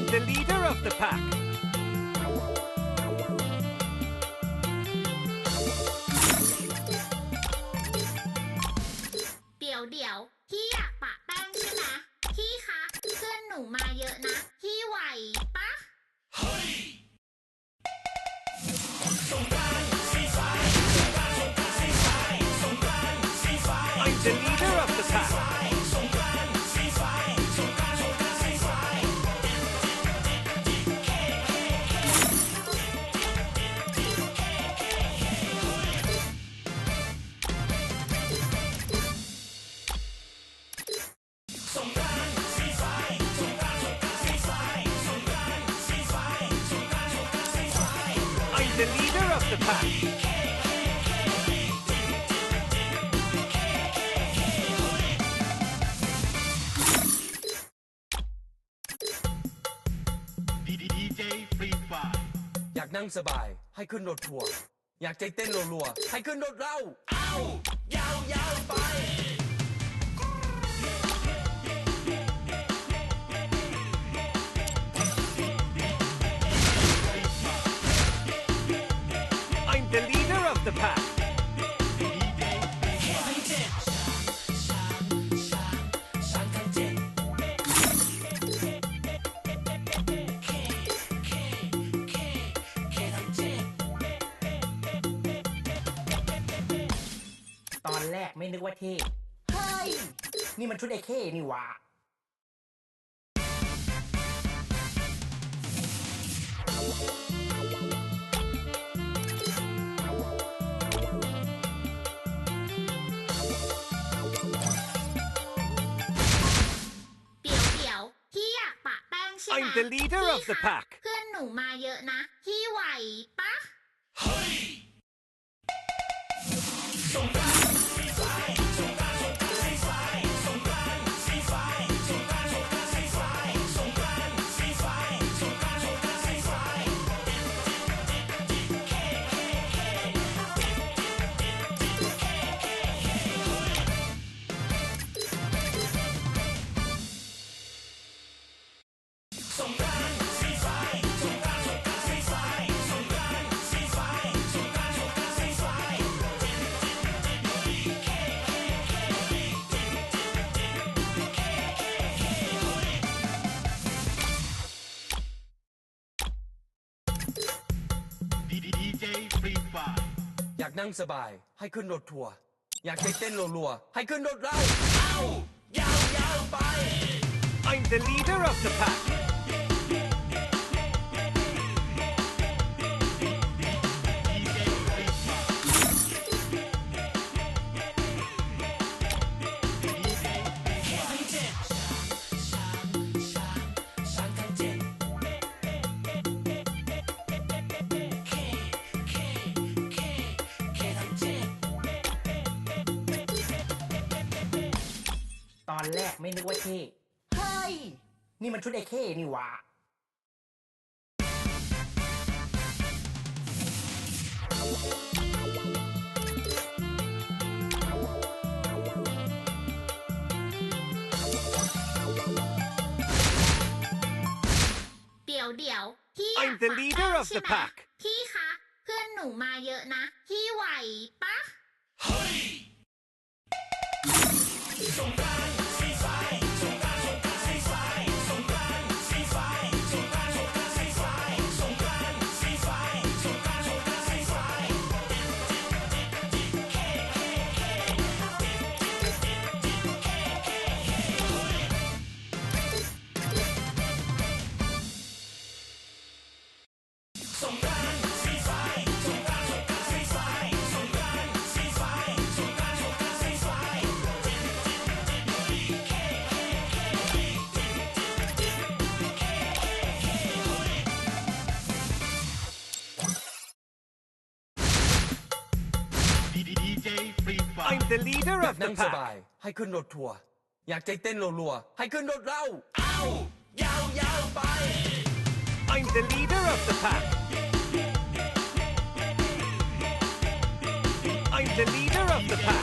I'm the leader of the pack. เดี๋ยวเ the leader of the pack. อยากนั่งสบายให้ขึ้นรถทัวร์อยากใจเต้นรัวๆให้ขึ้นรถเรา เอายาวยาวๆไป ไม่นึกว่าเท่เฮ้ยนี่มันชุดไอ้เข้นี่หว่าเดี๋ยวเดี๋ยวพี่อยากปะแป้งใช่ไหม I'm the leader of the พี่คะ pack เพื่อนหนูมาเยอะนะ พี่ไหวปะ อยากนั่งสบายให้ขึ้นรถทัวร์อยากใจเต้นรัวๆให้ขึ้นรถเราเอายาวยาวๆไป I'm the leader of the pack. อนแรกไม่นึกว่าเท่เฮ้ย นี่มันชุดไอ้เข้นี่หว่า เดี๋ยวเดี๋ยวพี่อยาก I'm the ปะ leader แป้ง of the ใช่ไหม pack พี่คะ เพื่อนหนูมาเยอะนะ พี่ไหวปะ the leader อยาก of นั่ the งสบา pack. ย ให้ขึ้นรถทัวร์อยากใจเต้นรัวๆให้ขึ้นรถเรา เอายาวยาวๆไป I'm the leader of the pack. I'm the leader of the pack.